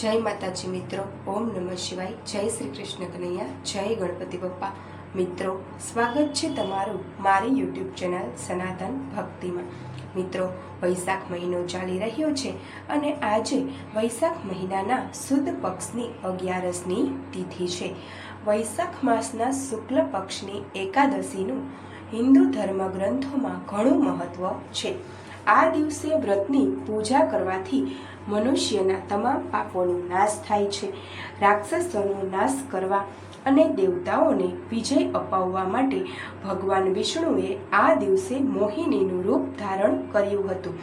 જય માતાજી મિત્રો, ઓમ નમઃ શિવાય, જય શ્રી કૃષ્ણ કનૈયા, જય ગણપતિ બપ્પા. મિત્રો, સ્વાગત છે તમારું મારી યુટ્યુબ ચેનલ સનાતન ભક્તિમાં. મિત્રો, વૈશાખ મહિનો ચાલી રહ્યો છે અને આજે વૈશાખ મહિનાના સુદ પક્ષની અગિયારસની તિથિ છે. વૈશાખ માસના શુક્લ પક્ષની એકાદશીનું હિન્દુ ધર્મ ગ્રંથોમાં ઘણું મહત્વ છે. આ દિવસે વ્રતની પૂજા કરવાથી મનુષ્યના તમામ પાપોનો નાશ થાય છે. રાક્ષસોનો નાશ કરવા અને દેવતાઓને વિજય અપાવવા માટે ભગવાન વિષ્ણુએ આ દિવસે મોહિનીનું રૂપ ધારણ કર્યું હતું.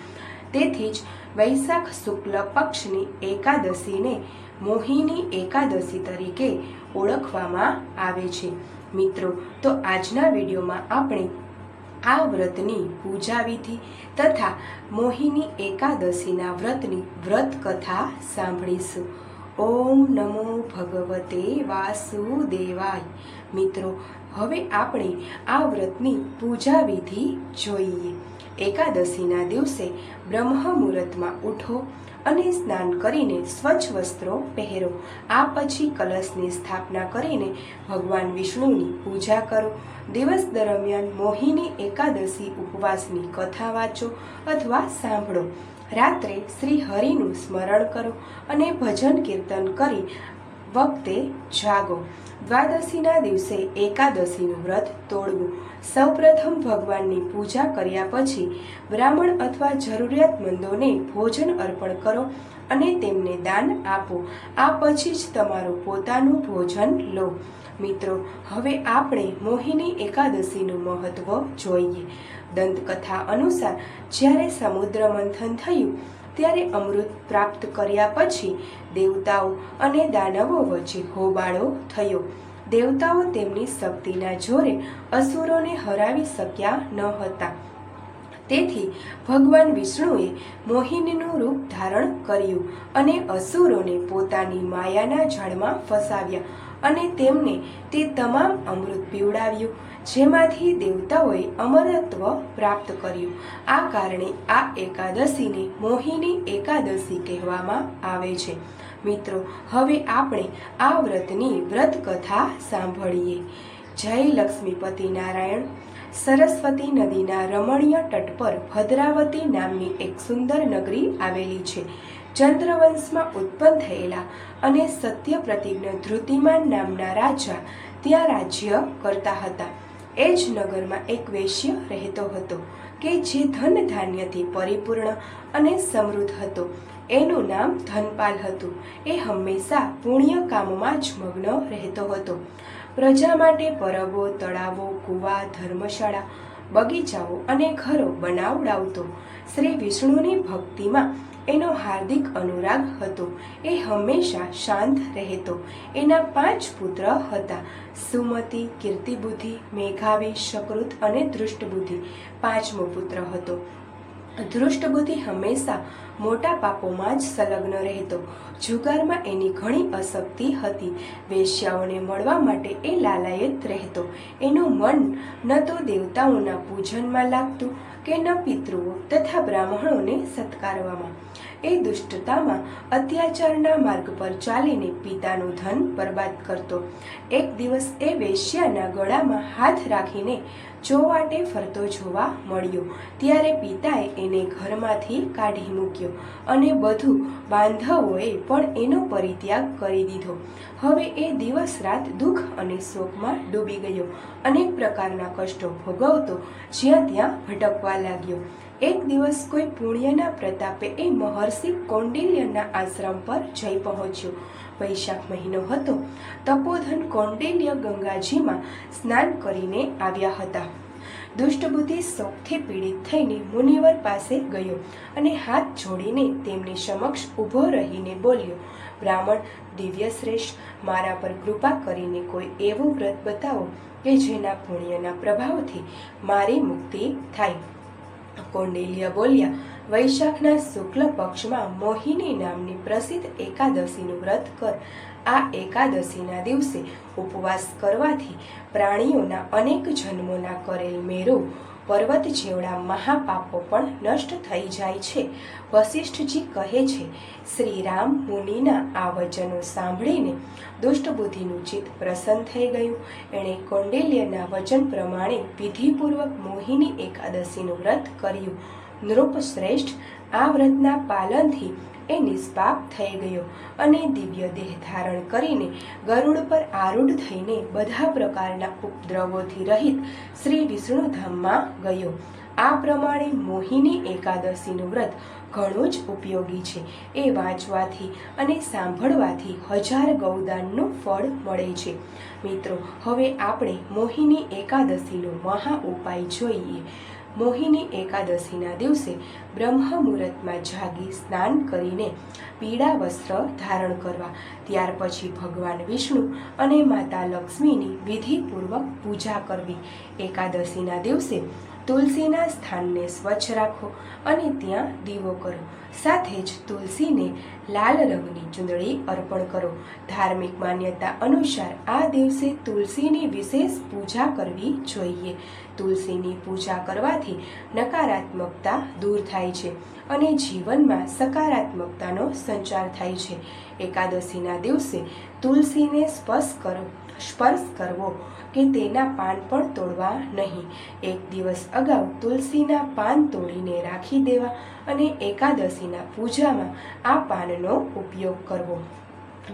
તેથી જ વૈશાખ શુક્લ પક્ષની એકાદશીને મોહિની એકાદશી તરીકે ઓળખવામાં આવે છે. મિત્રો, તો આજના વિડીયોમાં આપણે આ વ્રતની પૂજા વિધિ તથા મોહિની એકાદશીના વ્રતની વ્રત કથા સાંભળીશું. ઓમ નમો ભગવતે વાસુદેવાય. મિત્રો, હવે આપણે આ વ્રતની પૂજા વિધિ જોઈએ. એકાદશીના દિવસે બ્રહ્મ મુહૂર્તમાં ઉઠો અને સ્નાન કરીને સ્વચ્છ વસ્ત્રો પહેરો. આ પછી કલશની સ્થાપના કરીને ભગવાન વિષ્ણુની પૂજા કરો. દિવસ દરમિયાન મોહિની એકાદશી ઉપવાસની કથા વાંચો અથવા સાંભળો. રાત્રે શ્રી હરિનું સ્મરણ કરો અને ભજન કીર્તન કરી વખતે જાગો. દ્વાદશીના દિવસે એકાદશીનું વ્રત તોડવું. સૌપ્રથમ ભગવાનની પૂજા કર્યા પછી બ્રાહ્મણ અથવા જરૂરિયાતમંદોને ભોજન અર્પણ કરો અને તેમને દાન આપો. આ પછી જ તમારું પોતાનું ભોજન લો. મિત્રો, હવે આપણે મોહિની એકાદશીનું મહત્વ જોઈએ. દંતકથા અનુસાર, જ્યારે સમુદ્ર મંથન થયું, ત્યારે અમૃત પ્રાપ્ત કર્યા પછી દેવતાઓ અને દાનવો વચ્ચે હોબાળો થયો. દેવતાઓ તેમની શક્તિના જોરે અસુરોને હરાવી શક્યા ન હતા. તેથી ભગવાન વિષ્ણુએ મોહિનીનું રૂપ ધારણ કર્યું અને અસુરોને પોતાની માયાના જાળમાં ફસાવ્યા. અને તેમને તે તમામ અમૃત પીવડાવ્યું, જેમાંથી દેવતાઓએ અમરત્વ પ્રાપ્ત કર્યું. આ કારણે આ એકાદશીને મોહિની એકાદશી કહેવામાં આવે છે. મિત્રો, હવે આપણે આ વ્રતની વ્રત કથા સાંભળીએ. જય લક્ષ્મીપતિ નારાયણ. સરસ્વતી નદીના રમણીય તટ પર ભદ્રાવતી નામની એક સુંદર નગરી આવેલી છે. ચંદ્રવંશમાં ઉત્પન્ન થયેલા અને સત્ય પ્રતિજ્ઞ ધૃતિમાન નામના રાજા ત્યાં રાજ્ય કરતા હતા. એ જ નગરમાં એક વૈશ્ય રહેતો હતો કે જે ધન ધાન્યથી પરિપૂર્ણ અને સમૃદ્ધ હતો. એનું નામ ધનપાલ હતું. એ હંમેશા પુણ્ય કામમાં જ મગ્ન રહેતો હતો. પ્રજા માટે પરબો, તળાવો, કુવા, ધર્મશાળા, બગીચાઓ અને ઘરો બનાવડાવતો શ્રી વિષ્ણુની ભક્તિમાં એનો હાર્દિક અનુરાગ હતો. એ હંમેશા શાંત રહેતો. એના પાંચ પુત્ર હતા. સુમતિ, કીર્તિબુદ્ધિ, મેઘાવી, શકૃત અને દૃષ્ટબુદ્ધિ પાંચમો પુત્ર હતો. દૃષ્ટબુદ્ધિ હંમેશા મોટા પાપોમાં જ સંલગ્ન રહેતો. જુગારમાં એની ઘણી અશક્તિ હતી. વેશ્યાઓને મળવા માટે એ લાલાયત રહેતો. એનું મન ન તો દેવતાઓના પૂજનમાં લાગતું કે ન પિતૃઓ તથા બ્રાહ્મણોને સત્કારવામાં. એ દુષ્ટતામાં અત્યાચારના માર્ગ પર ચાલીને પિતાનું ધન બરબાદ કરતો. એક દિવસ એ વેશ્યાના ગળામાં હાથ રાખીને ચોવાટે ફરતો જોવા મળ્યો. ત્યારે પિતાએ એને ઘરમાંથી કાઢી મૂક્યો અને બધું બાંધવોએ પણ એનો પરિત્યાગ કરી દીધો. હવે એ દિવસ રાત દુઃખ અને શોકમાં ડૂબી ગયો. અનેક પ્રકારના કષ્ટો ભોગવતો જ્યાં ત્યાં ભટકવા લાગ્યો. એક દિવસ કોઈ પુણ્યના પ્રતાપે એ મહર્ષિ કૌંડિલ્યના આશ્રમ પર જઈ પહોંચ્યો. વૈશાખ મહિનો હતો. તપોધન કૌંડિલ્ય ગંગાજીમાં સ્નાન કરીને આવ્યા હતા. દુષ્ટબુદ્ધિ શોકથી પીડિત થઈને મુનિવર પાસે ગયો અને હાથ જોડીને તેમની સમક્ષ ઊભો રહીને બોલ્યો, બ્રાહ્મણ દિવ્ય શ્રેષ્ઠ મારા પર કૃપા કરીને કોઈ એવું વ્રત બતાવો કે જેના પુણ્યના પ્રભાવથી મારી મુક્તિ થાય. કૌંડિલ્ય બોલ્યા વૈશાખના શુક્લ પક્ષમાં મોહિની નામની પ્રસિદ્ધ એકાદશીનું વ્રત કર. આ એકાદશીના દિવસે ઉપવાસ કરવાથી પ્રાણીઓના અનેક જન્મોના કરેલ મેરો પર્વત જેવડા મહાપાપો પણ નષ્ટ થઈ જાય છે. વશિષ્ઠજી કહે છે શ્રી રામ મુનિના આ વચનો સાંભળીને દુષ્ટ બુદ્ધિનું ચિત્ત પ્રસન્ન થઈ ગયું. એણે કૌંડિલ્યના વચન પ્રમાણે વિધિપૂર્વક મોહિની એકાદશીનું વ્રત કર્યું. નૃપ શ્રેષ્ઠ આ વ્રતના પાલનથી એ નિષ્પાપ થઈ ગયો અને દિવ્ય દેહ ધારણ કરીને ગરુડ પર આરૂઢ થઈને બધા પ્રકારના ઉપદ્રવોથી રહિત શ્રી વિષ્ણુધામમાં ગયો. આ પ્રમાણે મોહિની એકાદશીનું વ્રત ઘણું જ ઉપયોગી છે. એ વાંચવાથી અને સાંભળવાથી હજાર ગૌદાનનું ફળ મળે છે. મિત્રો, હવે આપણે મોહિની એકાદશીનો મહા ઉપાય જોઈએ. મોહિની એકાદશીના દિવસે બ્રહ્મ મુહૂર્તમાં જાગી સ્નાન કરીને પીળા વસ્ત્ર ધારણ કરવા, ત્યાર પછી ભગવાન વિષ્ણુ અને માતા લક્ષ્મીની વિધિપૂર્વક પૂજા કરવી. એકાદશીના દિવસે તુલસીના સ્થાનને સ્વચ્છ રાખો અને ત્યાં દીવો કરો. સાથે જ તુલસીને લાલ રંગની ચૂંદડી અર્પણ કરો. ધાર્મિક માન્યતા અનુસાર આ દિવસે તુલસીની વિશેષ પૂજા કરવી જોઈએ. તુલસીની પૂજા કરવાથી નકારાત્મકતા દૂર થાય છે અને જીવનમાં સકારાત્મકતાનો સંચાર થાય છે. એકાદશીના દિવસે તુલસીને સ્પર્શ કરો. સ્પર્શ કરવો કે તેના પાન પણ તોડવા નહીં. એક દિવસ અગાઉ તુલસીના પાન તોડીને રાખી દેવા અને એકાદશીના પૂજામાં આ પાનનો ઉપયોગ કરવો.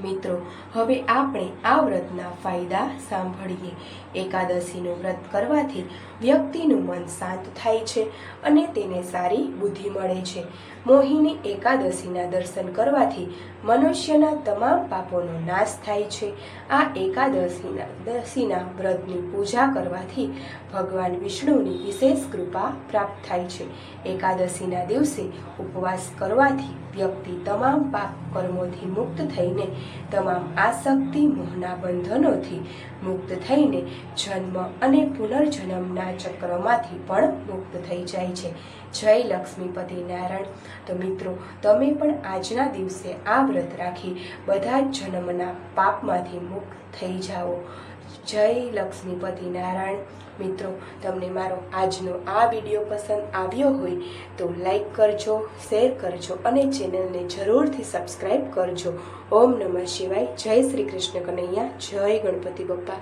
મિત્રો, હવે આપણે આ વ્રતના ફાયદા સાંભળીએ. એકાદશીનું વ્રત કરવાથી વ્યક્તિનું મન શાંત થાય છે અને તેને સારી બુદ્ધિ મળે છે. મોહિની એકાદશીના દર્શન કરવાથી મનુષ્યના તમામ પાપોનો નાશ થાય છે. આ એકાદશીના, દશીના વ્રતની પૂજા કરવાથી ભગવાન વિષ્ણુની વિશેષ કૃપા પ્રાપ્ત થાય છે. એકાદશીના દિવસે ઉપવાસ કરવાથી વ્યક્તિ તમામ પાપ કર્મોથી મુક્ત થઈને, તમામ આસક્તિ મોહના બંધનોથી મુક્ત થઈને જન્મ અને પુનર્જન્મના ચક્રમાંથી પણ મુક્ત થઈ જાય છે. જય લક્ષ્મીપતિ નારાયણ. તો મિત્રો, તમે પણ આજના દિવસે આ વ્રત રાખી બધા જ જન્મના પાપમાંથી મુક્ત થઈ જાઓ. જય લક્ષ્મીપતિ નારાયણ. મિત્રો, તમને મારો આજનો આ વીડિયો પસંદ આવ્યો હોય તો લાઈક કરજો, શેર કરજો અને ચેનલને જરૂરથી સબસ્ક્રાઈબ કરજો. ઓમ નમઃ શિવાય. જય શ્રી કૃષ્ણ કનૈયા. જય ગણપતિ બપ્પા.